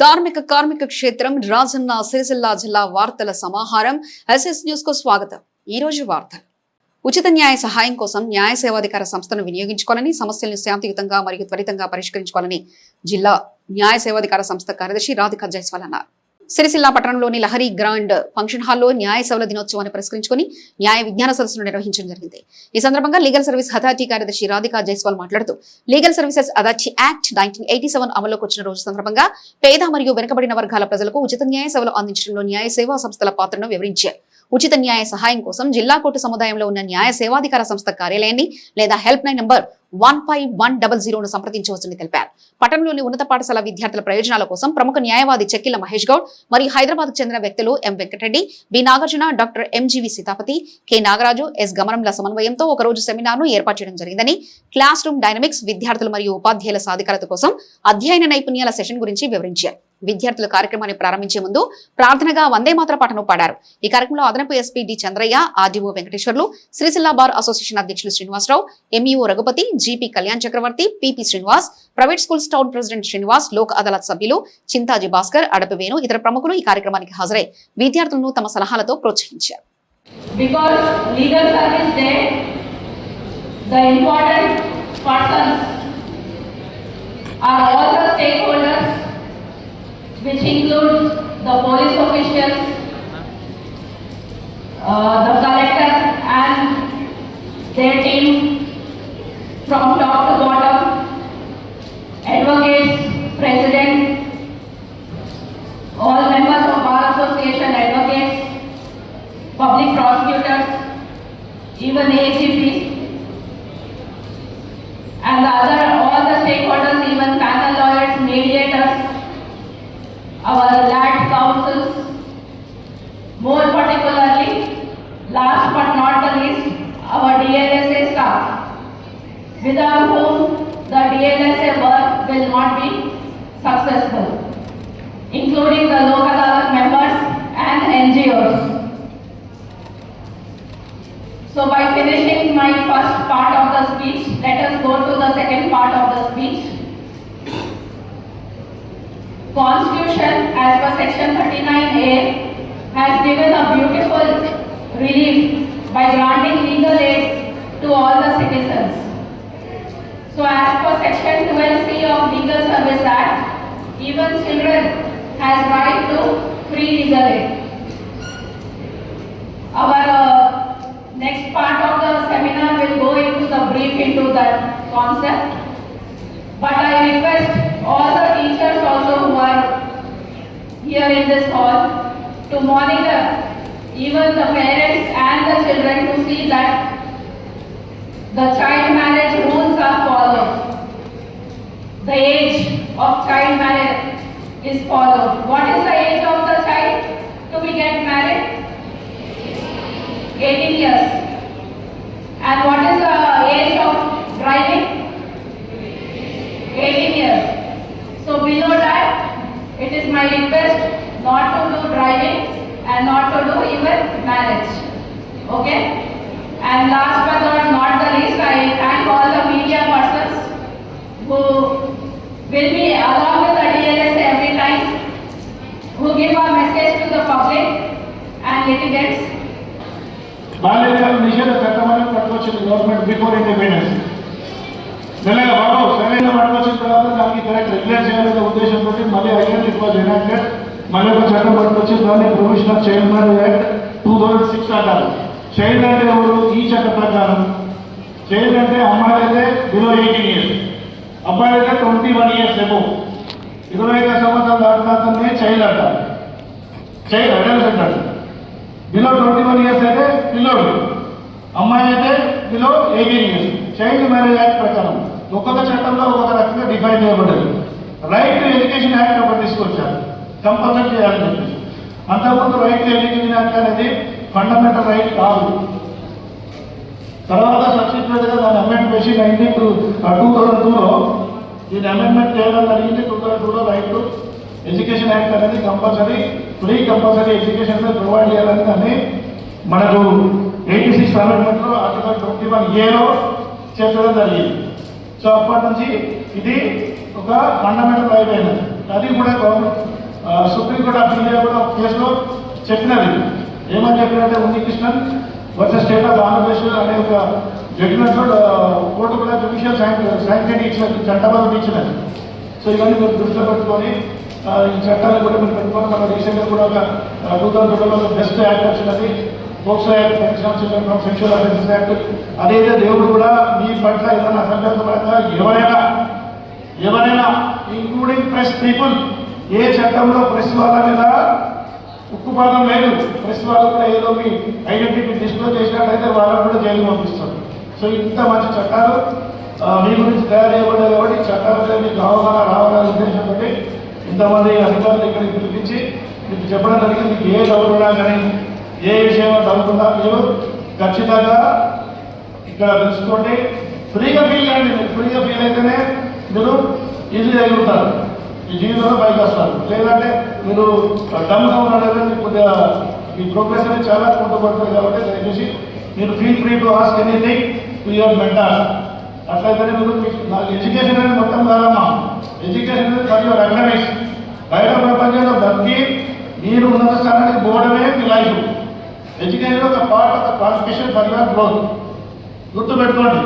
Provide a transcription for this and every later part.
ధార్మిక కార్మిక క్షేత్రం రాజన్న సిరిసిల్ల జిల్లా వార్తల సమాహారం. ఎస్ఎస్ న్యూస్కు స్వాగతం. ఈ రోజు వార్తలు. ఉచిత న్యాయ సహాయం కోసం న్యాయ సేవాధికార సంస్థను వినియోగించుకోవాలని సమస్యలను శాంతియుతంగా మరియు త్వరితంగా పరిష్కరించుకోవాలని జిల్లా న్యాయ సేవాధికార సంస్థ కార్యదర్శి రాధిక జైస్వాల్ అన్నారు. సిరిసిల్ల పట్టణంలోని లహరి గ్రాండ్ ఫంక్షన్ హాల్లో న్యాయ సేవల దినోత్సవాన్ని పురస్కరించుకుని న్యాయ విజ్ఞాన సదస్సును నిర్వహించడం జరిగింది. ఈ సందర్భంగా లీగల్ సర్వీస్ అథారిటీ కార్యదర్శి రాధికా జైస్వాల్ మాట్లాడుతూ legal services authority act nineteen eighty seven అమల్లోకి వచ్చిన రోజు సందర్భంగా పేద మరియు వెనుకబడిన వర్గాల ప్రజలకు ఉచిత న్యాయ సేవలు అందించడంలో న్యాయ సేవా సంస్థల పాత్రను వివరించారు. ఉచిత న్యాయ సహాయం కోసం జిల్లా కోర్టు సముదాయంలో ఉన్న న్యాయ సేవాధికార సంస్థ కార్యాలయాన్ని లేదా help line number one five one double జీరోను సంప్రదించవచ్చని తెలిపారు. పట్టణంలోని ఉన్నత పాఠశాల విద్యార్థుల ప్రయోజనాల కోసం ప్రముఖ న్యాయవాది చెక్కిల మహేష్ గౌడ్ మరియు హైదరాబాద్ చెందిన వ్యక్తులు M Venkata Reddy B Nagarjuna doctor MGV Sitapathi K Nagaraju S గమనంల సమన్వయంతో ఒక రోజు సెమినార్ను ఏర్పాటు చేయడం జరిగిందని క్లాస్ రూమ్ డైనమిక్స్ విద్యార్థులు మరియు ఉపాధ్యాయుల సాధికారత కోసం అధ్యయన నైపుణ్యాల సెషన్ గురించి వివరించారు. విద్యార్థుల కార్యక్రమాన్ని ప్రారంభించే ముందు ప్రార్థనగా వందే మాత్ర పాటను పాడారు. ఈ కార్యక్రమంలో అదనపు SP D Chandraiah RDO Venkateswarlu Sircilla bar association అధ్యక్షులు Srinivasa Rao MEO Raghupathi GP Kalyan Chakravarthy PP Srinivas private schools town president Srinivas Lok Adalat సభ్యులు చింతాజీ భాస్కర్ అడపి వేణు ఇతర ప్రముఖులు ఈ కార్యక్రమానికి హాజరై విద్యార్థులను తమ సలహాలతో ప్రోత్సహించారు. Because legal service day, the important persons are all the stakeholders, which include the police officials, uh, the collector and their team from top to bottom, advocates, president, all members of bar association advocates, public prosecutors, even ACPs, and the other, all the stakeholders, even panel lawyers, mediators, our land councils, more particularly, last but not the least, our DLSA staff, without whom the DLSA work will not be successful, including the local Adalat members and NGOs. So by finishing my first part of the speech, let us go to the second part of the speech. Constitution as per section 39A has given a beautiful relief by granting legal aid to all the citizens. So as per section 12C of Legal Service Act, even children has right to free legal aid. Our uh, next part of the seminar will go into the brief into that concept. But I request all the teachers also who are here in this hall to monitor even the parents and the children to see that the child marriage rules are followed. The age of child marriage is followed. What is the age of the child to be get married? 18 years. And what is the age of driving? 18 years. So below that, it is my request not to do driving and not to do even marriage. Okay? And last but not not the least, I thank all the media persons who will be along with the DLS every time, who give a message to the public and litigants. ಬಾಲ್ಯಗಳ ನಿಷೇಧ ಕಟ್ಟವನ್ನು ಕಟ್ಟುವಚ್ಚಿನ before before independence మెల్లగా బాబు సరైన పట్టుకొచ్చిన తర్వాత దానికి correct regulate చేయాలనే ఉద్దేశంతో మళ్ళీ అగైన్ ఇట్ ఎనాక్టెడ్ మళ్ళీ ఒక చట్టం పట్టుకొచ్చి దాన్ని provision of child marriage act two thousand six అంటారు. చైల్డ్ అంటే ఎవరు? ఈ చట్ట ప్రకారం. చైల్డ్ అంటే అమ్మాయి అయితే బిలో ఎయిటీన్ ఇయర్స్ అబ్బాయి అయితే ట్వంటీ వన్ ఇయర్స్ ఎబో ఇరవై ఐదు సంవత్సరాల దాటితే చైల్డ్ అంటారు. చైల్డ్ అడల్ట్ అంటారు. బిలో ట్వంటీ వన్ ఇయర్స్ అయితే పిల్లోడు అమ్మాయి అయితే below eighteen years child marriage act ప్రకారం. ఒక్కొక్క చట్టంలో ఒక్కొక్క రకంగా డిఫైన్ చేయబడ్డది. రైట్ టు ఎడ్యుకేషన్ యాక్ట్ ఒకటి తీసుకొచ్చారు. కంపల్సరీ చేయాలని చెప్పేసి. అంతకుముందు రైట్ టు ఎడ్యుకేషన్ యాక్ట్ అనేది ఫండమెంటల్ రైట్ కాదు. తర్వాత సబ్సిక్వెంట్గా దాని దాన్ని అమెండ్ చేసి నైన్టీన్ టూ టూ థౌసండ్ టూలో దీన్ని అమెండ్మెంట్ చేయడం జరిగింది. టూ థౌసండ్ టూలో రైట్ టు ఎడ్యుకేషన్ యాక్ట్ అనేది compulsory free compulsory education provide చేయాలని దాన్ని మనకు ఎయిటీ సిక్స్ అమెండ్మెంట్లో ఆర్టికల్ ట్వంటీ వన్ ఏలో చేర్చడం జరిగింది. సో అప్పటి నుంచి ఇది ఒక ఫండమెంటల్ రైట్ అయినది అది కూడా సుప్రీంకోర్టు ఆఫ్ ఇండియా కూడా ఒక కేసులో చెప్పినది. ఏమని చెప్పినట్టే Unnikrishnan versus state of Andhra Pradesh అనే ఒక జడ్జిమెంట్ కోర్టు కూడా జుడిషియల్ శాంక్షన్ ఇచ్చిన చట్టబద్ధం ఇచ్చినది. సో ఇవన్నీ మీరు దృష్టిలో పెట్టుకొని ఈ చట్టాలు కూడా మీరు పెట్టుకొని మన రీసెంట్గా కూడా ఒక టూ థౌసండ్ బెస్ట్ యాక్ట్ వచ్చినది. POCSO act protection sexual offences act అదైతే దేవుడు కూడా మీ పట్ల ఏదైనా అసంకల్పంగా ఎవరైనా ఎవరైనా ఇంక్లూడింగ్ ప్రెస్ పీపుల్ ఏ చట్టంలో ప్రెస్ వాళ్ళ మీద ఉక్కుపాదం లేదు. ప్రెస్ వాళ్ళు కూడా ఏదో మీ ఐడెంటిటీ డిస్క్లోజ్ చేసినట్టయితే వాళ్ళని కూడా జైలు పంపిస్తారు. సో ఇంత మంచి చట్టాలు మీ గురించి తయారు చేయబడ్డాయి కాబట్టి ఈ చట్టాల మీద మీకు అవగాహన రావాలనే ఉద్దేశంతో ఇంతమంది అధికారులు ఇక్కడికి పిలిపించి మీకు చెప్పడం జరిగింది. మీకు ఏ డబ్బులు ఉన్నా కానీ ఏ విషయంలో డౌట్ మీరు ఖచ్చితంగా ఇక్కడ తెలుసుకోండి ఫ్రీగా ఫీల్ అయ్యండి మీరు. ఫ్రీగా ఫీల్ అయితేనే మీరు ఈజీ ఎదుగుతారు ఈ జీవితంలో పైకి వస్తారు. లేదంటే మీరు డమ్గా ఉన్నారంటే మీకు కొద్దిగా ఈ ప్రోగ్రెస్ అనేది చాలా కుంటుపడుతుంది కాబట్టి దయచేసి మీరు feel free to ask anything to your mentor అట్లయితేనే మీరు మీకు నాకు ఎడ్యుకేషన్ అనేది మొత్తం కాదమ్మా ఎడ్యుకేషన్ అనేది ఫర్ యువర్ అకాడమిక్స్ బయట ప్రపంచంలో బతికి మీరు ఉన్నత స్థానానికి పోవడమే మీ లైఫ్ ఎడ్యుకేషన్ ఒక part of the constitution for your growth గుర్తుపెట్టుకోండి.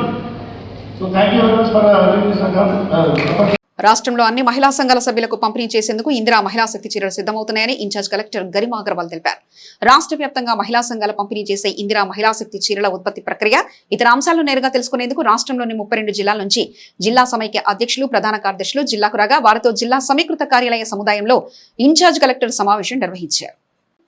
So thank you very much for రాష్ట్రంలో అన్ని మహిళా సంఘాల సభ్యులకు పంపిణీ చేసేందుకు ఇందిరా మహిళా శక్తి చీరలు సిద్ధమవుతున్నాయని ఇన్ఛార్జ్ కలెక్టర్ గరిమా అగర్వాల్ తెలిపారు. రాష్ట్ర వ్యాప్తంగా మహిళా సంఘాల పంపిణీ చేసే ఇందిరా మహిళా శక్తి చీరల ఉత్పత్తి ప్రక్రియ ఇతర అంశాలను నేరుగా తెలుసుకునేందుకు రాష్ట్రంలోని ముప్పై రెండు జిల్లాల నుంచి జిల్లా సమైక్య అధ్యక్షులు ప్రధాన కార్యదర్శులు జిల్లాకు రాగా వారితో జిల్లా సమీకృత కార్యాలయ సముదాయంలో ఇన్ఛార్జ్ కలెక్టర్ సమావేశం నిర్వహించారు.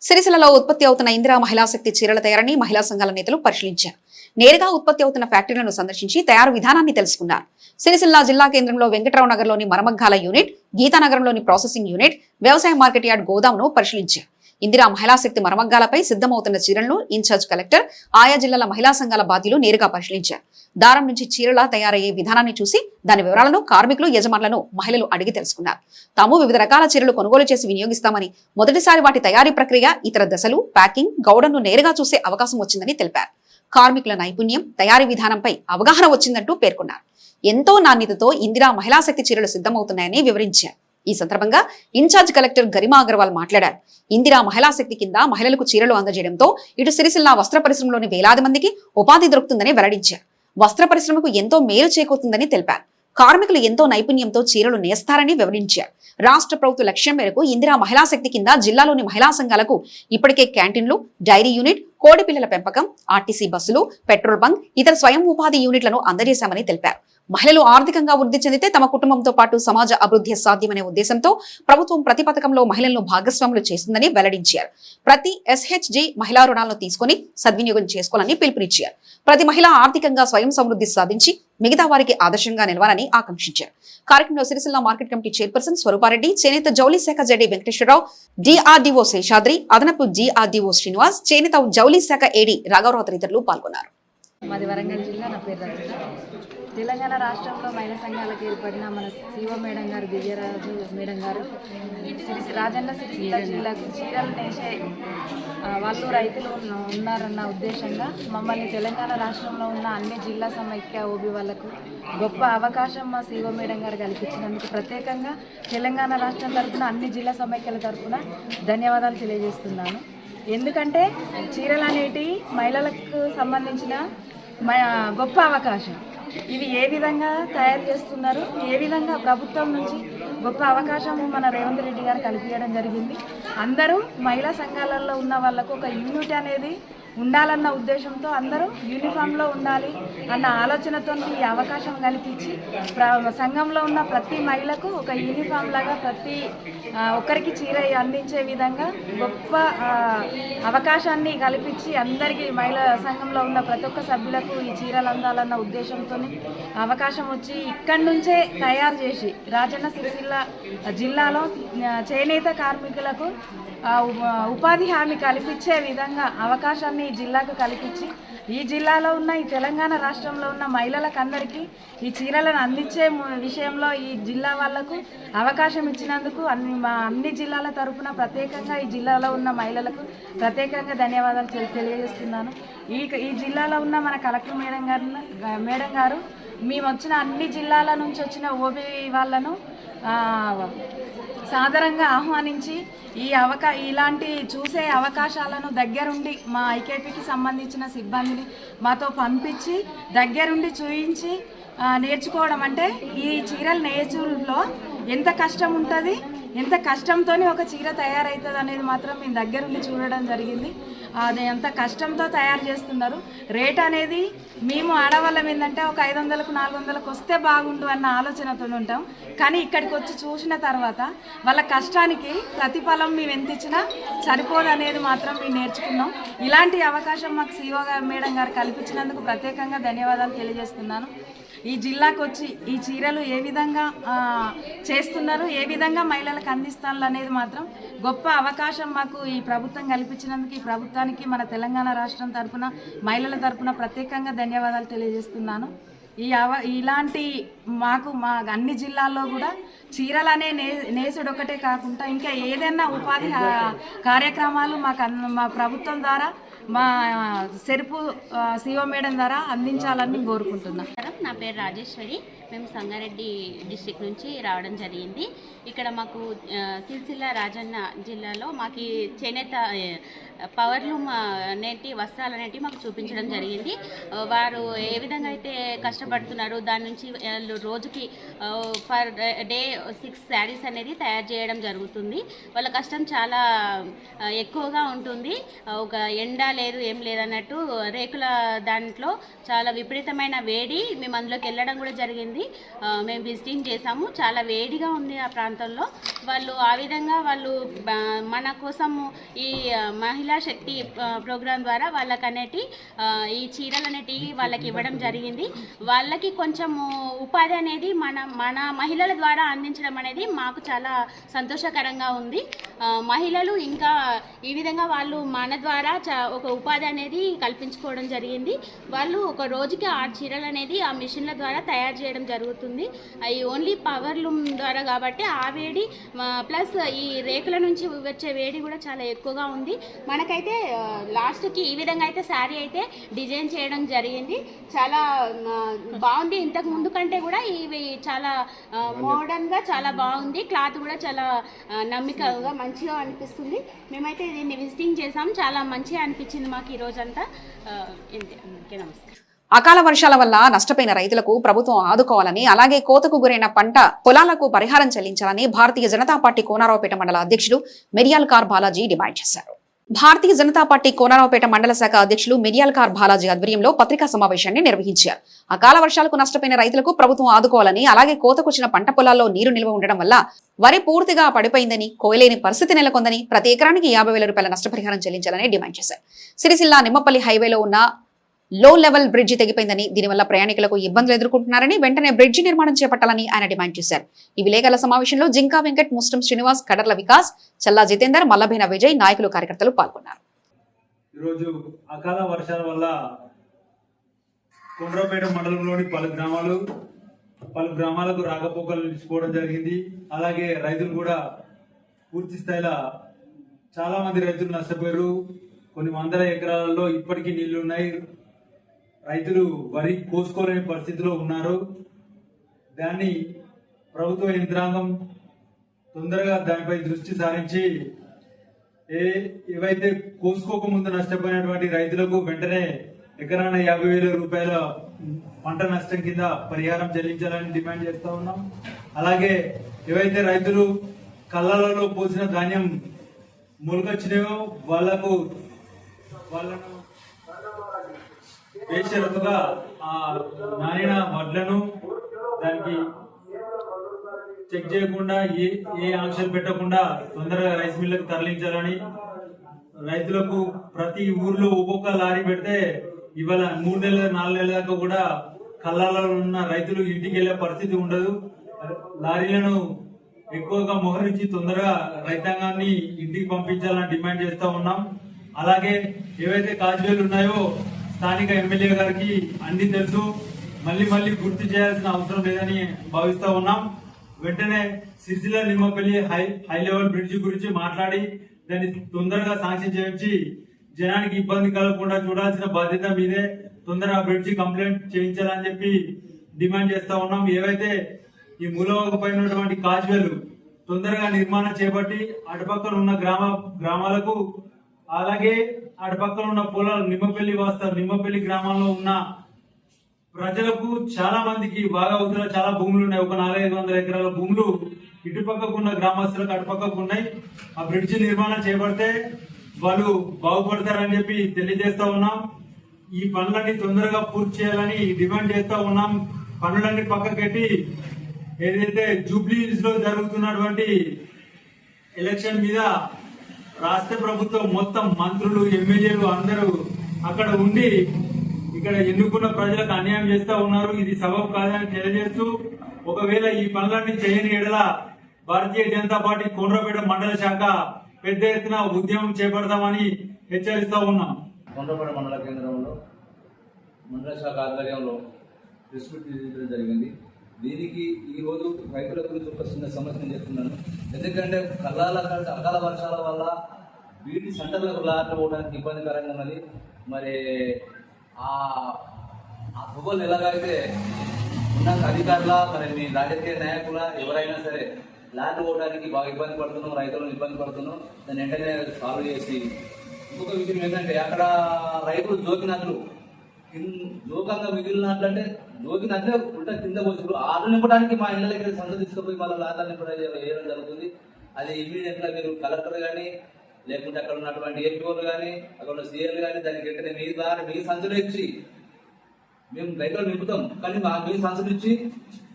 సిరిసిల్లలో ఉత్పత్తి అవుతున్న ఇందిరా మహిళా శక్తి చీరల తయారని మహిళా సంఘాల నేతలు పరిశీలించారు. నేరుగా ఉత్పత్తి అవుతున్న ఫ్యాక్టరీలను సందర్శించి తయారు విధానాన్ని తెలుసుకున్నారు. సిరిసిల్ల జిల్లా కేంద్రంలో వెంకట్రావు నగర్లోని మరమగ్గాల యూనిట్ గీతానగరంలోని ప్రాసెసింగ్ యూనిట్ వ్యవసాయ మార్కెట్ యార్డ్ గోదాంను పరిశీలించారు. ఇందిరా మహిళా శక్తి మరమగ్గాలపై సిద్ధమవుతున్న చీరలను ఇన్ఛార్జ్ కలెక్టర్ ఆయా జిల్లాల మహిళా సంఘాల బాధ్యులు నేరుగా పరిశీలించారు. దారం నుంచి చీరలా తయారయ్యే విధానాన్ని చూసి దాని వివరాలను కార్మికులు యజమానులను మహిళలు అడిగి తెలుసుకున్నారు. తాము వివిధ రకాల చీరలు కొనుగోలు చేసి వినియోగిస్తామని మొదటిసారి వాటి తయారీ ప్రక్రియ ఇతర దశలు ప్యాకింగ్ గౌడన్ను నేరుగా చూసే అవకాశం వచ్చిందని తెలిపారు. కార్మికుల నైపుణ్యం తయారీ విధానంపై అవగాహన వచ్చిందంటూ పేర్కొన్నారు. ఎంతో నాణ్యతతో ఇందిరా మహిళా శక్తి చీరలు సిద్ధమవుతున్నాయని వివరించారు. ఈ సందర్భంగా ఇన్ఛార్జ్ కలెక్టర్ గరిమా అగర్వాల్ మాట్లాడారు. ఇందిరా మహిళా శక్తి కింద మహిళలకు చీరలు అందజేయడంతో ఇటు సిరిసిల్ల వస్త్ర పరిశ్రమలోని వేలాది మందికి ఉపాధి దొరుకుతుందని వెల్లడించారు. వస్త్ర పరిశ్రమకు ఎంతో మేలు చేకూరుతుందని తెలిపారు. కార్మికులు ఎంతో నైపుణ్యంతో చీరలు నేస్తారని వివరించారు. రాష్ట్ర ప్రభుత్వ లక్ష్యం మేరకు ఇందిరా మహిళా శక్తి కింద జిల్లాలోని మహిళా సంఘాలకు ఇప్పటికే క్యాంటీన్లు డైరీ యూనిట్ కోడి పిల్లల పెంపకం ఆర్టీసీ బస్సులు పెట్రోల్ బంక్ ఇతర స్వయం ఉపాధి యూనిట్లను అందజేశామని తెలిపారు. మహిళలు ఆర్థికంగా వృద్ధి చెందితే తమ కుటుంబంతో పాటు సమాజ అభివృద్ధి సాధ్యమనే ఉద్దేశంతో ప్రభుత్వం ప్రతి పథకంలో మహిళలను భాగస్వాములు చేస్తుందని వెల్లడించారు. ప్రతి ఎస్హెచ్జి మహిళా రుణాలను తీసుకుని సద్వినియోగం చేసుకోవాలని పిలుపునిచ్చారు. ప్రతి మహిళ ఆర్థికంగా స్వయం సమృద్ధి సాధించి మిగతా వారికి ఆదర్శంగా నిలవాలని ఆకాంక్షించారు. కార్యక్రమంలో Sircilla market committee chairperson Swarupa Reddy చేనేత జౌలి శాఖ జడి వెంకటేశ్వరరావు డిఆర్డీఓ శేషాద్రి అదనపు జీఆర్డీఓ శ్రీనివాస్ చేనేత జౌలి శాఖ ఏడి రాఘవరావు తదితరులు పాల్గొన్నారు. మాది వరంగల్ జిల్లా నా పేరు తెలంగాణ రాష్ట్రంలో మహిళా సంఘాలకు ఏర్పడిన మన సిఓ మేడం గారు దివ్యరాజు మేడం గారు రాజన్న సిరిసిల్ల జిల్లాకు చీరలు నేసే వాళ్ళు రైతులు ఉన్నారన్న ఉద్దేశంగా మమ్మల్ని తెలంగాణ రాష్ట్రంలో ఉన్న అన్ని జిల్లా సమైక్య ఓబీ వాళ్ళకు గొప్ప అవకాశం మా సిఓ మేడం గారు కల్పించినందుకు ప్రత్యేకంగా తెలంగాణ రాష్ట్రం తరఫున అన్ని జిల్లా సమైక్యల తరఫున ధన్యవాదాలు తెలియజేస్తున్నాను. ఎందుకంటే చీరలు అనేటివి మహిళలకు సంబంధించిన మ- గొప్ప అవకాశం. ఇవి ఏ విధంగా తయారు చేస్తున్నారు? ఏ విధంగా ప్రభుత్వం నుంచి గొప్ప అవకాశం మన రేవంత్ రెడ్డి గారు కల్పించడం జరిగింది? అందరూ మహిళా సంఘాలలో ఉన్న వాళ్ళకు ఒక యూనిట్ అనేది ఉండాలన్న ఉద్దేశంతో అందరూ యూనిఫామ్లో ఉండాలి అన్న ఆలోచనతో ఈ అవకాశం కల్పించి ప్ర- సంఘంలో ఉన్న ప్రతి మహిళకు ఒక యూనిఫామ్ లాగా ప్రతి ఒక్కరికి చీర అందించే విధంగా గొప్ప అవకాశాన్ని కల్పించి అందరికీ మహిళా సంఘంలో ఉన్న ప్రతి ఒక్క సభ్యులకు ఈ చీరలు అందాలన్న ఉద్దేశంతో అవకాశం వచ్చి ఇక్కడి నుంచే తయారు చేసి రాజన్న సిరిసిల్ల జిల్లాలో చేనేత కార్మికులకు ఉపాధి హామీ కల్పించే విధంగా అవకాశాన్ని ఈ జిల్లాకు కల్పించి ఈ జిల్లాలో ఉన్న ఈ తెలంగాణ రాష్ట్రంలో ఉన్న మహిళలకు అందరికీ ఈ చీరలను అందించే విషయంలో ఈ జిల్లా వాళ్ళకు అవకాశం ఇచ్చినందుకు అన్ని మా అన్ని జిల్లాల తరఫున ప్రత్యేకంగా ఈ జిల్లాలో ఉన్న మహిళలకు ప్రత్యేకంగా ధన్యవాదాలు తెలియజేస్తున్నాను. ఈ ఈ జిల్లాలో ఉన్న మన కలెక్టర్ మేడం గారు మేడం గారు మేము వచ్చిన అన్ని జిల్లాల నుంచి వచ్చిన ఓబీ వాళ్ళను సాదరంగా ఆహ్వానించి ఈ అవకా ఇలాంటి చూసే అవకాశాలను దగ్గరుండి మా ఐకేపీకి సంబంధించిన సిబ్బందిని మాతో పంపించి దగ్గరుండి చూయించి నేర్చుకోవడం అంటే ఈ చీరలు నేర్చులో ఎంత కష్టం ఉంటుంది ఎంత కష్టంతోనే ఒక చీర తయారవుతుంది అనేది మాత్రం మేము దగ్గరుండి చూడడం జరిగింది. అది ఎంత కష్టంతో తయారు చేస్తున్నారు. రేట్ అనేది మేము ఆడవాళ్ళం ఏంటంటే ఒక ఐదు వందలకు నాలుగు వందలకు వస్తే బాగుండు అన్న ఆలోచనతో ఉంటాం. కానీ ఇక్కడికి వచ్చి చూసిన తర్వాత వాళ్ళ కష్టానికి ప్రతిఫలం మేము ఎంత ఇచ్చినా సరిపోదు అనేది మాత్రం మేము నేర్చుకున్నాం. ఇలాంటి అవకాశం మాకు సీఓ గారు మేడం గారు కల్పించినందుకు ప్రత్యేకంగా ధన్యవాదాలు తెలియజేస్తున్నాను. ఈ జిల్లాకు వచ్చి ఈ చీరలు ఏ విధంగా చేస్తున్నారు ఏ విధంగా మహిళలకు అందిస్తారు అనేది మాత్రం గొప్ప అవకాశం మాకు ఈ ప్రభుత్వం కల్పించినందుకు ఈ ప్రభుత్వానికి మన తెలంగాణ రాష్ట్రం తరఫున మహిళల తరఫున ప్రత్యేకంగా ధన్యవాదాలు తెలియజేస్తున్నాను. ఈ అవ ఇలాంటి మాకు మా అన్ని జిల్లాల్లో కూడా చీరలనే నే నేసుడు ఒకటే కాకుండా ఇంకా ఏదైనా ఉపాధి కార్యక్రమాలు మాకు అన్- మా ప్రభుత్వం ద్వారా మా సెరుపు సిఓ మేడం ద్వారా అందించాలని కోరుకుంటున్నాం. నా పేరు రాజేశ్వరి. మేము సంగారెడ్డి డిస్టిక్ నుంచి రావడం జరిగింది. ఇక్కడ మాకు సిరిసిల్ల రాజన్న జిల్లాలో మాకు చేనేత పవర్లూమ్ అనేటి వస్త్రాలు అనేటివి మాకు చూపించడం జరిగింది. వారు ఏ విధంగా అయితే కష్టపడుతున్నారు దాని నుంచి వాళ్ళు రోజుకి పర్ డే సిక్స్ శారీస్ అనేది తయారు చేయడం జరుగుతుంది. వాళ్ళ కష్టం చాలా ఎక్కువగా ఉంటుంది. ఒక ఎండ లేదు ఏం లేదన్నట్టు రేకుల దాంట్లో చాలా విపరీతమైన వేడి మేము అందులోకి వెళ్ళడం కూడా జరిగింది. అని మేము విజిటింగ్ చేసాము చాలా వేడిగా ఉంది ఆ ప్రాంతంలో. వాళ్ళు ఆ విధంగా వాళ్ళు మన కోసం ఈ మహిళా శక్తి ప్రోగ్రాం ద్వారా వాళ్ళకి అనేటి ఈ చీరలు అనేటివి వాళ్ళకి ఇవ్వడం జరిగింది. వాళ్ళకి కొంచెము ఉపాధి అనేది మన మన మహిళల ద్వారా అందించడం అనేది మాకు చాలా సంతోషకరంగా ఉంది. మహిళలు ఇంకా ఈ విధంగా వాళ్ళు మన ద్వారా ఒక ఉపాధి అనేది కల్పించుకోవడం జరిగింది. వాళ్ళు ఒక రోజుకి ఆ చీరలు అనేది ఆ మిషన్ల ద్వారా తయారు చేయడం జరుగుతుంది. అవి ఓన్లీ పవర్ లూమ్ ద్వారా కాబట్టి ఆ వేడి ప్లస్ ఈ రేకుల నుంచి వచ్చే వేడి కూడా చాలా ఎక్కువగా ఉంది. మనకైతే లాస్ట్కి ఈ విధంగా అయితే శారీ అయితే డిజైన్ చేయడం జరిగింది. చాలా బాగుంది. ఇంతకు ముందు కంటే కూడా ఇవి చాలా మోడర్న్గా చాలా బాగుంది. క్లాత్ కూడా చాలా నమ్మికగా మంచిగా అనిపిస్తుంది. మేమైతే దీన్ని విజిటింగ్ చేసాం చాలా మంచిగా అనిపించింది మాకు ఈ ఇంతే. అందరికీ నమస్కారం. అకాల వర్షాల వల్ల నష్టపోయిన రైతులకు ప్రభుత్వం ఆదుకోవాలని అలాగే కోతకు గురైన పంట పొలాలకు పరిహారం చెల్లించాలని భారతీయ జనతా పార్టీ కోనారావుపేట మండల అధ్యక్షులు మిరియాల్ కార్ బాలాజీ డిమాండ్ చేశారు. భారతీయ జనతా పార్టీ కోనరావుపేట మండల శాఖ అధ్యక్షులు మిరియాల్ కార్ బాలాజీ ఆధ్వర్యంలో పత్రికా సమావేశాన్ని నిర్వహించారు. అకాల వర్షాలకు నష్టపోయిన రైతులకు ప్రభుత్వం ఆదుకోవాలని అలాగే కోతకొచ్చిన పంట పొలాల్లో నీరు నిల్వ ఉండడం వల్ల వరి పూర్తిగా పడిపోయిందని కోయలేని పరిస్థితి నెలకొందని ప్రతి ఎకరానికి యాభై వేల రూపాయల నష్టపరిహారం చెల్లించాలని డిమాండ్ చేశారు. సిరిసిల్ల నిమ్మపల్లి హైవేలో ఉన్న లో లెవెల్ బ్రిడ్జి తెగిపోయిందని దీనివల్ల ప్రయాణికులకు ఇబ్బందులు ఎదుర్కొంటున్నారని వెంటనే బ్రిడ్జి నిర్మాణం చేపట్టాలని ఆయన డిమాండ్ చేశారు. ఈ విలేకరుల సమావేశంలో జింకా వెంకట్ ముస్లిం శ్రీనివాస్ కడర్ల వికాస్ చల్లా జితేందర్ మల్లభీన విజయ్ నాయకులు కార్యకర్తలు పాల్గొన్నారు. ఈరోజు అకాల వర్షాల వల్ల మండలంలోని పలు గ్రామాలు పలు గ్రామాలకు రాకపోకలు నిలిచిపోవడం జరిగింది. అలాగే రైతులు కూడా పూర్తి స్థాయిలో చాలా మంది రైతులు నష్టపోయారు. కొన్ని వందల ఎకరాలలో ఇప్పటికీ నీళ్ళు ఉన్నాయి. రైతులు వరి కోసుకోలేని పరిస్థితిలో ఉన్నారు. దాన్ని ప్రభుత్వ యంత్రాంగం తొందరగా దానిపై దృష్టి సారించి ఏ ఏవైతే కోసుకోకముందు నష్టపోయినటువంటి రైతులకు వెంటనే ఎకరాన యాభై వేల రూపాయల పంట నష్టం కింద పరిహారం చెల్లించాలని డిమాండ్ చేస్తా ఉన్నాం. అలాగే ఏవైతే రైతులు కళ్ళలలో పోసిన ధాన్యం మొలకొచ్చినాయో వాళ్ళకు వాళ్ళను బేషరతుగా ఆ నానిన వడ్లను దానికి చెక్ చేయకుండా ఏ ఏ ఆంక్షలు పెట్టకుండా తొందరగా రైస్ మిల్లకు తరలించాలని రైతులకు ప్రతి ఊర్లో ఒక్కొక్క లారీ పెడితే ఇవాళ మూడు నెలల నాలుగు నెలల దాకా కూడా కళ్ళాలలో ఉన్న రైతులు ఇంటికి వెళ్ళే పరిస్థితి ఉండదు. లారీలను ఎక్కువగా మోహరించి తొందరగా రైతాంగాన్ని ఇంటికి పంపించాలని డిమాండ్ చేస్తూ ఉన్నాం. అలాగే ఏవైతే కాజువేలు ఉన్నాయో స్థానిక ఎమ్మెల్యే గారికి అన్ని తెలుసు. మళ్ళీ మళ్ళీ గుర్తు చేయాల్సిన అవసరం లేదని భావిస్తా ఉన్నాం. వెంటనే Sircilla Nimmapalli high high level bridge గురించి మాట్లాడి దాన్ని తొందరగా శాంక్షన్ చేయించి జనానికి ఇబ్బంది కలగకుండా చూడాల్సిన బాధ్యత మీదే తొందరగా బ్రిడ్జి కంప్లైంట్ చేయించాలని చెప్పి డిమాండ్ చేస్తా ఉన్నాం. ఏవైతే ఈ మూలవాగు పైన ఉన్నటువంటి కాజువేలు తొందరగా నిర్మాణం చేపట్టి అటుపక్కన ఉన్న గ్రామ గ్రామాలకు అలాగే అటుపక్కన ఉన్న పొలాలు నిమ్మపల్లి వాస్తారు నిమ్మపల్లి గ్రామంలో ఉన్న ప్రజలకు చాలా మందికి బాగా అవుతున్న చాలా భూములు ఉన్నాయి. ఒక నాలుగైదు వందల ఎకరాల భూములు ఇటుపక్కకు ఉన్న గ్రామస్తులకు అటుపక్కకు ఉన్నాయి. ఆ బ్రిడ్జి నిర్మాణం చేపడితే వాళ్ళు బాగుపడతారని చెప్పి తెలియజేస్తా ఉన్నాం. ఈ పనులన్నీ తొందరగా పూర్తి చేయాలని డిమాండ్ చేస్తా ఉన్నాం. పనులన్నీ పక్కకెట్టి ఏదైతే జూబ్లీ లో జరుగుతున్నటువంటి ఎలక్షన్ మీద రాష్ట్ర ప్రభుత్వం మొత్తం మంత్రులు ఎమ్మెల్యేలు అందరూ అక్కడ ఉండి ఇక్కడ ఎన్నుకున్న ప్రజలకు అన్యాయం చేస్తా ఉన్నారు. ఇది సబబు కాదని తెలియజేస్తూ ఒకవేళ ఈ పనులన్నీ చేయని ఎడల భారతీయ జనతా పార్టీ కొండ్రపేట మండల శాఖ పెద్ద ఎత్తున ఉద్యమం చేపడతామని హెచ్చరిస్తా ఉన్నాం. కొండ్రపేట మండల కేంద్రంలో మండల శాఖ ఆధ్వర్యంలో జరిగింది. దీనికి ఈ రోజు రైతుల గురించి ఒక చిన్న సమస్యను చెప్తున్నాను. ఎందుకంటే కళ్ళాల కంటే అకాల వర్షాల వల్ల వీటి సెంటర్లకు లాట్లు పోవడానికి ఇబ్బందికరంగా ఉన్నది. మరి ఆ ఆ ఎలాగైతే ఉన్న అధికారుల మరి మీ రాజకీయ నాయకుల ఎవరైనా సరే ల్యాండ్ పోవడానికి బాగా ఇబ్బంది పడుతున్నాం రైతులను ఇబ్బంది పడుతున్నాం దాన్ని వెంటనే సాల్వ్ చేసి ఇంకొక విషయం ఏంటంటే అక్కడ రైతులు జోకినట్లు లోకంగా జోకంగా మిగిలినట్లు అంటే జోకినట్లే ఉల్టా కింద పోసుకుడు ఆరు నింపడానికి మా ఇళ్ళ దగ్గర సంత తీసుకుపోయి మళ్ళీ లాగా నింపడం వేయడం జరుగుతుంది? అది ఇమీడియట్గా మీరు కలెక్టర్ కానీ లేకుంటే అక్కడ ఉన్నటువంటి ఏపీఓలు కానీ అక్కడ ఉన్న సీఎల్ కానీ దానికి వెంటనే మీ ద్వారా మీ సంచులు ఇచ్చి మేము బైక్లో నింపుతాం. కానీ మా మీ సంచులు ఇచ్చి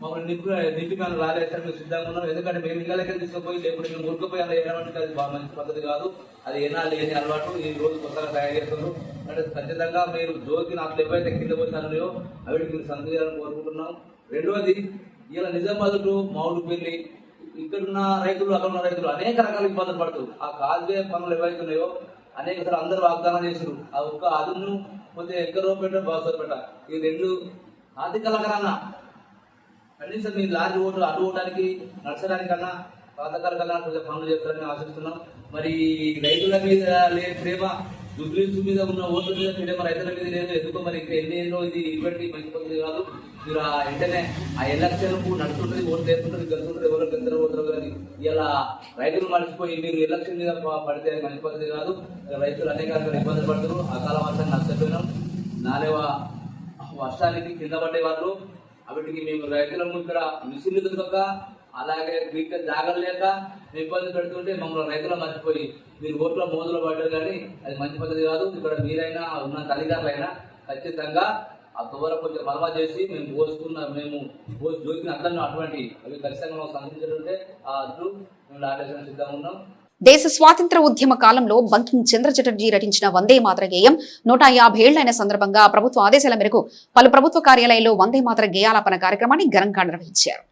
మమ్మల్ని నింపు నింపి మేము రాలేసారు మేము సిద్ధంగా ఉన్నాం. ఎందుకంటే మేము ఇళ్ళ దగ్గర తీసుకుపోయి లేకుంటే మేము ఊరుకుపోయి అలా వేయడానికి అది బాగా మంచి పద్ధతి కాదు. అది ఏనా లేని అలవాటు? ఈ రోజు కొత్తగా తయారు చేస్తున్నారు. అంటే ఖచ్చితంగా మీరు జ్యోతి నాకు ఏవైతే కింద పోతున్నాయో అవి మీరు సంత చేయాలని కోరుకుంటున్నాం. రెండవది ఇలా నిజామాబాద్ టు మామిడిపల్లి ఇక్కడున్న రైతులు అక్కడ ఉన్న రైతులు అనేక రకాల ఇబ్బందులు పడుతూ ఆ కాజ్వే పనులు ఏవైతే ఉన్నాయో అనేక సార్లు అందరూ వాగ్దానం చేశారు ఆ ఒక్క అదును పోతే ఎక్కడో పెట్ట బాసో పెట్ట ఈ రెండు ఆర్థిక కలకరన్నా కనీసం మీ లారీ ఓటు అడ్డు ఓటానికి నడచడానికన్నా పాతకాల కన్నా కొంచెం పనులు చేస్తారని ఆశిస్తున్నాం. మరి రైతుల మీద లే ప్రేమ జుబ్లీస్ మీద ఉన్న ఓట్ల మీద ప్రేమ రైతుల మీద లేదు ఎందుకో మరి ఇంకా ఎన్ని ఏళ్ళు ఇది ఇటువంటి మంచి పద్ధతి కాదు. మీరు ఆ వెంటనే ఆ ఎలక్షన్ నడుస్తుంటది ఓట్లు వేస్తుంటది గెలుతుంటది ఎవరు గెలుతారో ఓటరు కానీ ఇలా రైతులు మర్చిపోయి మీరు ఎలక్షన్ మీద పడితే అది మంచి పద్ధతి కాదు. రైతులు అనేక రకాల ఇబ్బంది పడుతున్నారు. అకాల వర్షాన్ని నష్టపోయినాం నాలేవా వర్షానికి కింద పడే వాళ్ళు. వాటికి మేము రైతులము ఇక్కడ మిషన్లు దొరకక అలాగే వీటి జాగ్రత్త లేక ఇబ్బంది పెడుతుంటే మమ్మల్ని రైతులు మర్చిపోయి మీరు ఓట్ల మోదులు పడ్డారు కానీ అది మంచి పద్ధతి కాదు. ఇక్కడ మీరైనా ఉన్న తల్లిదండ్రులైనా ఖచ్చితంగా ఆ తువ్వర కొంచెం మరమా చేసి మేము పోసుకున్న మేము పోసి జోకిన అట్లను అటువంటి అవి ఖచ్చితంగా మాకు సంబంధించుంటే ఆ అడ్డు మేము లాటేషన్ సిద్ధంగా ఉన్నాం. దేశ స్వాతంత్ర ఉద్యమ కాలంలో బంకిం చంద్ర చటర్జీ రచించిన వందే మాతర గేయం నూట యాభై ఏళ్ళైన సందర్భంగా ప్రభుత్వ ఆదేశాల మేరకు పలు ప్రభుత్వ కార్యాలయాల్లో వందే మాతర గేయాలాపన కార్యక్రమాన్ని ఘనంగా నిర్వహించారు.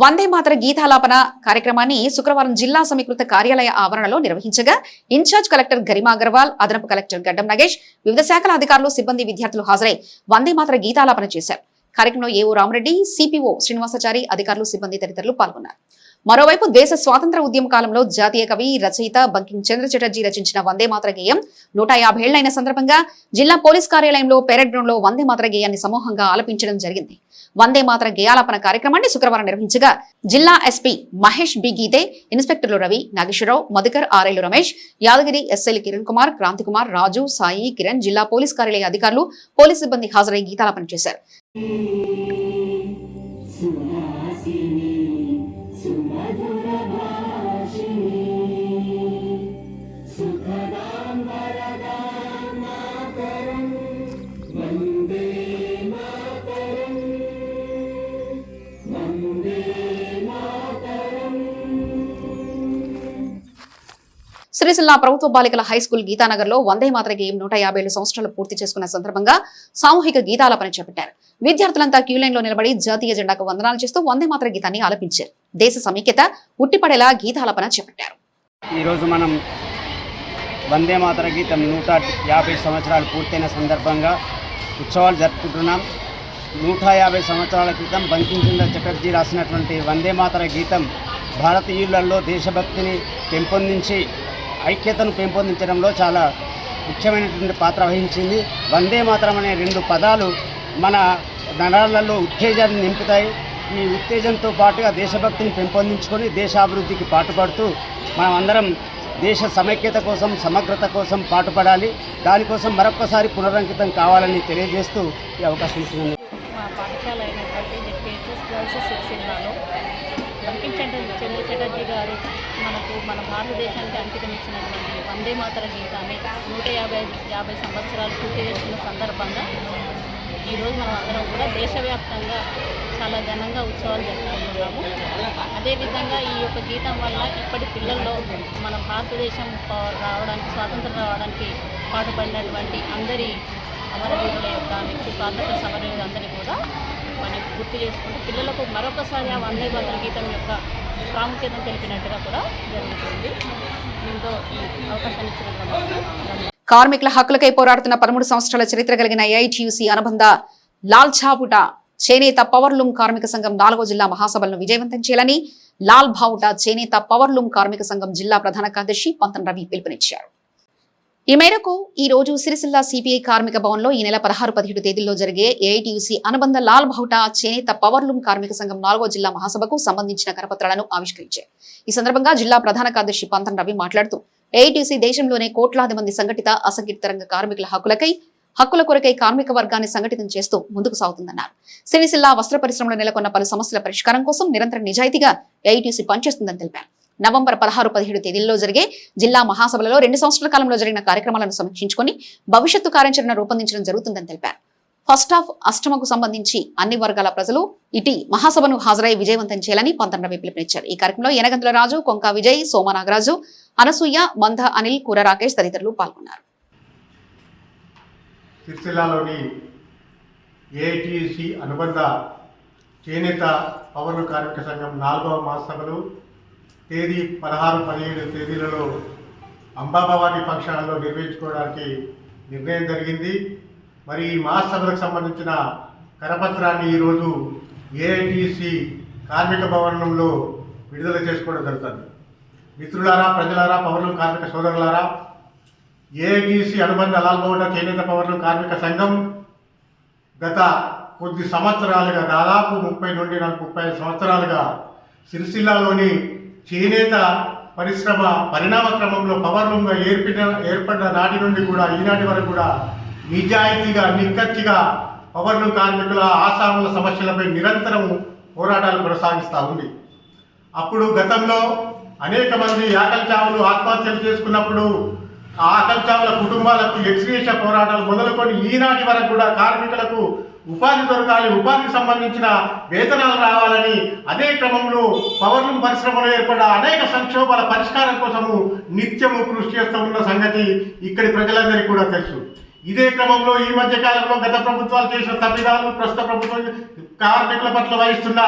వందే మాతర గీతాలాపన కార్యక్రమాన్ని శుక్రవారం జిల్లా సమీకృత కార్యాలయ ఆవరణలో నిర్వహించగా ఇన్ఛార్జ్ కలెక్టర్ గరిమా అగర్వాల్ అదనపు కలెక్టర్ గడ్డం నగేష్ వివిధ శాఖల అధికారులు సిబ్బంది విద్యార్థులు హాజరై వందే మాతర గీతాలాపన చేశారు. కార్యక్రమంలో ఏఓ రామరెడ్డి సిపిఓ శ్రీనివాసాచారి అధికారులు సిబ్బంది తదితరులు పాల్గొన్నారు. మరోవైపు దేశ స్వాతంత్ర ఉద్యమ కాలంలో జాతీయ కవి రచయిత బంకిం చంద్ర చటర్జీ రచించిన వందే మాతర గేయం నూట యాభై ఏళ్ళైన సందర్భంగా జిల్లా పోలీస్ కార్యాలయంలో పెరడ్ గ్రౌండ్లో వందే మాతర గేయాన్ని సమూహంగా ఆలపించడం జరిగింది. వందే మాతర గేయాలాపన కార్యక్రమాన్ని శుక్రవారం నిర్వహించగా జిల్లా ఎస్పీ మహేష్ బి. గీతే ఇన్స్పెక్టర్లు రవి నాగేశ్వరరావు మధుకర్ ఆర్ఐలు రమేష్ యాదగిరి ఎస్ఐలు కిరణ్ కుమార్ క్రాంతి కుమార్ రాజు సాయి కిరణ్ జిల్లా పోలీస్ కార్యాలయ అధికారులు పోలీస్ సిబ్బంది హాజరై గీతాలాపన చేశారు. సిరిసిల్ల ప్రభుత్వ బాలికల హై స్కూల్ గీతానగర్లో వందే మాత్ర గేయం నూట యాభై ఏడు సంవత్సరాలు పూర్తి చేసుకున్న సందర్భంగా సామూహిక గీతాలాపన చేపట్టారు. విద్యార్థులంతా క్యూలైన్లో నిలబడి జాతీయ జెండాకు వందనాలు చేస్తూ వందే మాత్ర గీతాన్ని ఆలపించారు. దేశ సమైక్యత ఉట్టిపడేలా గీతాలాపన చేపట్టారు. ఈరోజు మనం వందే మాతర గీతం నూట యాభై సంవత్సరాలు పూర్తయిన సందర్భంగా ఉత్సవాలు జరుపుకుంటున్నాం. నూట యాభై సంవత్సరాల క్రితం బంకించంద్ర చటర్జీ రాసినటువంటి వందే మాతర గీతం భారతీయులలో దేశభక్తిని పెంపొందించి ఐక్యతను పెంపొందించడంలో చాలా ముఖ్యమైనటువంటి పాత్ర వహించింది. వందే మాత్రం అనే రెండు పదాలు మన నరాలలో ఉత్తేజాన్ని నింపుతాయి. ఈ ఉత్తేజంతో పాటుగా దేశభక్తిని పెంపొందించుకొని దేశాభివృద్ధికి పాటుపడుతూ మనం అందరం దేశ సమైక్యత కోసం సమగ్రత కోసం పాటుపడాలి. దానికోసం మరొక్కసారి పునరంకితం కావాలని తెలియజేస్తూ ఈ అవకాశం ఇస్తుంది మా పాఠశాల అయినటువంటి బంకించండి చంద్ర చటర్జీ గారు మనకు మన భారతదేశానికి అంకితం ఇచ్చినటువంటి వందే మాతర గీతాన్ని నూట యాభై యాభై సంవత్సరాలు పూర్తి చేసిన సందర్భంగా ఈరోజు మనం అందరం కూడా దేశవ్యాప్తంగా చాలా ఘనంగా ఉత్సవాలు జరుపుకుంటున్నాము. అదేవిధంగా ఈ యొక్క గీతం వల్ల ఇప్పటి పిల్లల్లో మన భారతదేశం రావడానికి స్వాతంత్రం రావడానికి పాటుపడినటువంటి అందరి అమరవీరుల యొక్క నెక్స్ట్ స్వాతంత్ర సమరవీరులందరినీ కూడా అనేది గుర్తు చేసుకుంటూ పిల్లలకు మరొకసారి ఆ వందే మాతర గీతం యొక్క ప్రాముఖ్యతను తెలిపినట్టుగా కూడా జరుగుతుంది. దీంతో ఈ అవకాశాన్ని ఇచ్చినటువంటి కార్మికుల హక్కులకై పోరాడుతున్న పదమూడు సంవత్సరాల చరిత్ర కలిగిన ఏఐటియుసి అనుబంధ లాల్ ఛాపుట చేనేత పవర్లూమ్ కార్మిక సంఘం నాలుగో జిల్లా మహాసభలను విజయవంతం చేయాలని లాల్ భావుట చేనేత పవర్లూమ్ కార్మిక సంఘం జిల్లా ప్రధాన కార్యదర్శి పంతన్ రవి పిలుపునిచ్చారు. ఈ మేరకు ఈ రోజు సిరిసిల్ల సిపిఐ కార్మిక భవన్లో ఈ నెల పదహారు పదిహేడు తేదీల్లో జరిగే ఏఐటీయూసీ అనుబంధ లాల్ బహుట చేనేత పవర్లూమ్ కార్మిక సంఘం నాలుగో జిల్లా మహాసభకు సంబంధించిన కరపత్రాలను ఆవిష్కరించారు. ఈ సందర్భంగా జిల్లా ప్రధాన కార్యదర్శి పంతన్ రవి మాట్లాడుతూ ఏఐటీయూసీ దేశంలోనే కోట్లాది మంది సంఘటిత అసంఘటిత రంగ కార్మికుల హక్కులకై హక్కుల కొరకై కార్మిక వర్గాన్ని సంఘటితం చేస్తూ ముందుకు సాగుతుందన్నారు. సిరిసిల్ల వస్త్ర పరిశ్రమలో నెలకొన్న పలు సమస్యల పరిష్కారం కోసం నిరంతర నిజాయితీగా ఏఐటిసి పనిచేస్తుందని తెలిపారు. నవంబర్ పదహారు పదిహేడు తేదీల్లో జరిగే జిల్లా మహాసభలలో రెండు సంవత్సరాల కాలంలో జరిగిన కార్యక్రమాలను సమీక్షించుకుని భవిష్యత్తు కార్యాచరణ రూపొందించడం జరుగుతుందని తెలిపారు. ఫస్ట్ ఆఫ్ అష్టమకు సంబంధించి అన్ని వర్గాల ప్రజలు ఇటీ మహాసభను హాజరై విజయవంతం చేయాలని పంతం పిలుపునిచ్చారు. ఈ కార్యక్రమంలో యనగంతుల రాజు కొంక విజయ్ సోమ నాగరాజు అనసూయ మంద అనిల్ కూర రాకేష్ తదితరులు పాల్గొన్నారు. సిరిసిల్లాలోని ఏఐటిసి అనుబంధ చేనేత పౌర కార్మిక సంఘం నాలుగవ మహాసభలు తేదీ పదహారు పదిహేడు తేదీలలో అంబాభవాని పక్షాలలో నిర్వహించుకోవడానికి నిర్ణయం జరిగింది. మరి ఈ మహాసభలకు సంబంధించిన కరపత్రాన్ని ఈరోజు ఏఐటిసి కార్మిక భవనంలో విడుదల చేసుకోవడం జరుగుతుంది. మిత్రులారా ప్రజలారా పౌరులు కార్మిక సోదరులారా ఏఐటిసి అనుబంధ లాల్బౌట చేనేత పౌరులు కార్మిక సంఘం గత కొద్ది సంవత్సరాలుగా దాదాపు ముప్పై నుండి నాకు ముప్పై ఐదు సంవత్సరాలుగా సిరిసిల్లాలోని చేనేత పరిశ్రమ పరిణామ క్రమంలో పవర్లూమ్గా ఏర్పడిన ఏర్పడిన నాటి నుండి కూడా ఈనాటి వరకు కూడా నిజాయితీగా నిక్కచ్చిగా పవర్లు కార్మికుల ఆసాముల సమస్యలపై నిరంతరం పోరాటాలు కొనసాగిస్తూ ఉంది. అప్పుడు గతంలో అనేక మంది ఆకలి చావులు ఆత్మహత్యలు చేసుకున్నప్పుడు ఆ కుటుంబాలకు ఎక్స్వేష పోరాటాలు మొదలుకొని ఈనాటి వరకు కూడా కార్మికులకు ఉపాధి దొరకాలి ఉపాధికి సంబంధించిన వేతనాలు రావాలని అదే క్రమంలో పవర్లూమ్ పరిశ్రమలో ఏర్పడ్డ అనేక సంక్షోభాల పరిష్కారం కోసము నిత్యము కృషి చేస్తూ ఉన్న సంగతి ఇక్కడి ప్రజలందరికీ కూడా తెలుసు. ఇదే క్రమంలో ఈ మధ్య కాలంలో గత ప్రభుత్వాలు చేసిన తప్పిదాలు ప్రస్తుత ప్రభుత్వం కార్మికుల పట్ల వహిస్తున్న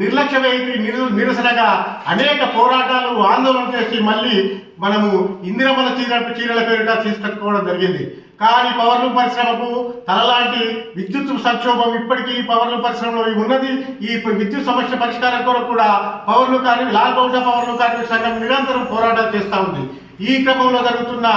నిర్లక్ష్య నిరు నిరసనగా అనేక పోరాటాలు ఆందోళన చేసి మళ్ళీ మనము ఇందిరమల చీర చీరల పేరుగా తీసుకట్టుకోవడం జరిగింది. కానీ పవర్లు పరిశ్రమకు తనలాంటి విద్యుత్ సంక్షోభం ఇప్పటికీ పవర్లు పరిశ్రమలో ఉన్నది. ఈ విద్యుత్ సమస్య పరిష్కారం కొరకు కూడా పవర్లు కార్మిక లాల్ బహుజా పవర్లు కార్మిక సంఘం నిరంతరం పోరాటాలు చేస్తూ ఉంది. ఈ క్రమంలో జరుగుతున్న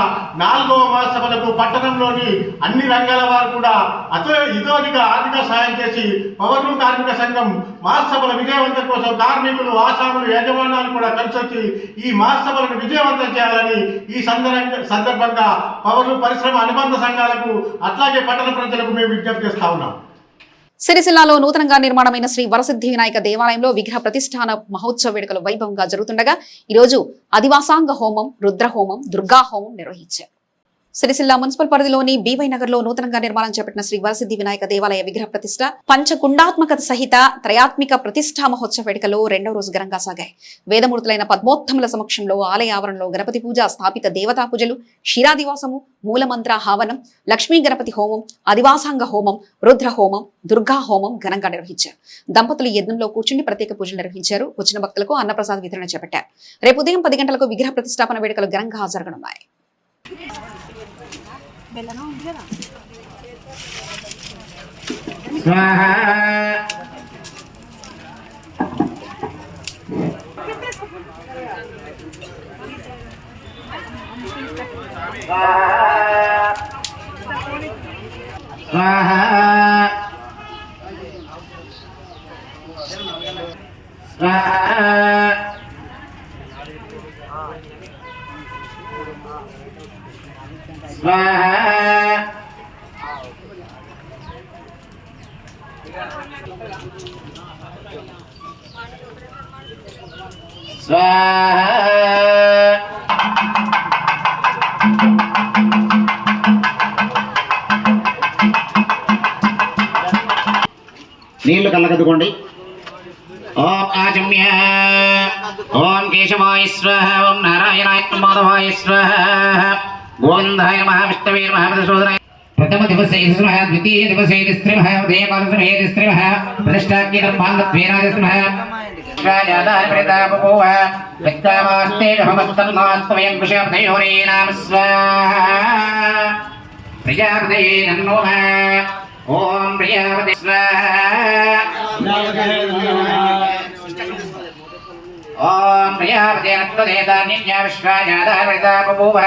నాలుగవ మహాసభలకు పట్టణంలోని అన్ని రంగాల వారు కూడా అతో ఇదోనిగా ఆర్థిక సహాయం చేసి పవర్లు కార్మిక సంఘం మహాసభల విజయవంతం కోసం కార్మికులు ఆశాములు యజమానాలు కూడా కలిసి వచ్చి ఈ మహాసభలను విజయవంతం చేయాలని ఈ సందర్భంగా సందర్భంగా పవర్లు పరిశ్రమ అనుబంధ సంఘాలకు అట్లాగే పట్టణ ప్రజలకు మేము విజ్ఞప్తి చేస్తా ఉన్నాం. సిరిసిల్లాలో నూతనంగా నిర్మాణమైన శ్రీ వరసిద్ధి వినాయక దేవాలయంలో విగ్రహ ప్రతిష్టాన మహోత్సవ వేడుకలు వైభవంగా జరుగుతుండగా ఈరోజు అదివాసాంగ హోమం రుద్రహోమం దుర్గా హోమం నిర్వహించారు. సిరిసిల్ల మున్సిపల్ పరిధిలోని బీవై నగర్లో నూతనంగా నిర్మాణం చేపట్టిన శ్రీ వరసిద్ధి వినాయక దేవాలయ విగ్రహ ప్రతిష్ట పంచకుండాత్మక సహిత త్రయాత్మిక ప్రతిష్టా మహోత్సవ వేడుకలు రెండవ రోజు ఘనంగా సాగాయి. వేదమూర్తులైన పద్మోత్తముల సమక్షంలో ఆలయ ఆవరణలో గణపతి పూజ స్థాపిత దేవతా పూజలు క్షీరాదివాసము మూలమంత్ర హావనం లక్ష్మీ గణపతి హోమం అదివాసాంగ హోమం రుద్ర హోమం దుర్గా హోమం ఘనంగా నిర్వహించారు. దంపతులు యజ్ఞంలో కూర్చుని ప్రత్యేక పూజలు నిర్వహించారు. వచ్చిన భక్తులకు అన్నప్రసాద్ వితరణ చేపట్టారు. రేపు ఉదయం పది గంటలకు విగ్రహ ప్రతిష్టాపన వేడుకలు ఘనంగా జరగనున్నాయి. స్వాహ. నారాయణాయ మాధవాయ స్వహ గోవిందాయ నమః విష్ణవే ప్రథమ దివసే స్మః ద్వితీయ దివసే స్త్రీమః ఉదయకాల సమయే స్త్రీమః ప్రతిష్టాఖ్య కర్మాంగత్వేనాద స్మః శ్రాజాదాయ ప్రతాపపోవ విక్రమాస్తే హమస్తన్మాస్తమయం కుశబ్దయోరే నామ స్వాహ ఓం ప్రజాపతి ఓం ప్రజాపతే నత్వదేదాన్యజ్ఞా విశ్వాజాదావృతాపభూవ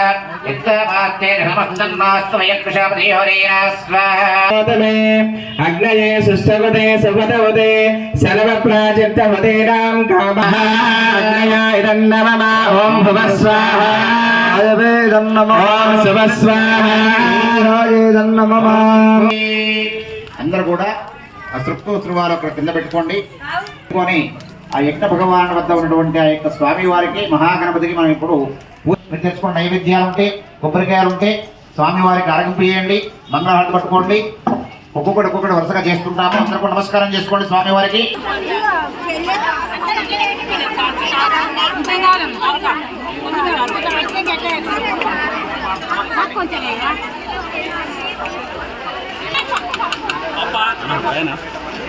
యుక్తమాస్తే ధర్మస్తన్మాస్తమయం కుశబ్దయోరేణ స్వాహ. అగ్నయే సుష్టవదే సుపదవదే సర్వప్రాచిత్తవదే రాం కామః. అగ్నయాయ ఓం భువస్వాహ ఓం శుభస్వాహ అందరూ కూడా ఆ సృప్తు ధృవాలు అక్కడ కింద పెట్టుకోండి. పెట్టుకొని ఆ యజ్ఞ భగవాన్ వద్ద ఉన్నటువంటి ఆ యొక్క స్వామి వారికి మహాగణపతికి మనం ఇప్పుడు తెచ్చుకున్న నైవేద్యాలు ఉంటే కొబ్బరికాయలు ఉంటే స్వామి వారికి అరగింపు చేయండి మంగళహారతి పట్టుకోండి. ఒక్కొక్కటి ఒక్కొక్కటి వరుసగా చేస్తుంటాము. అందరూ కూడా నమస్కారం చేసుకోండి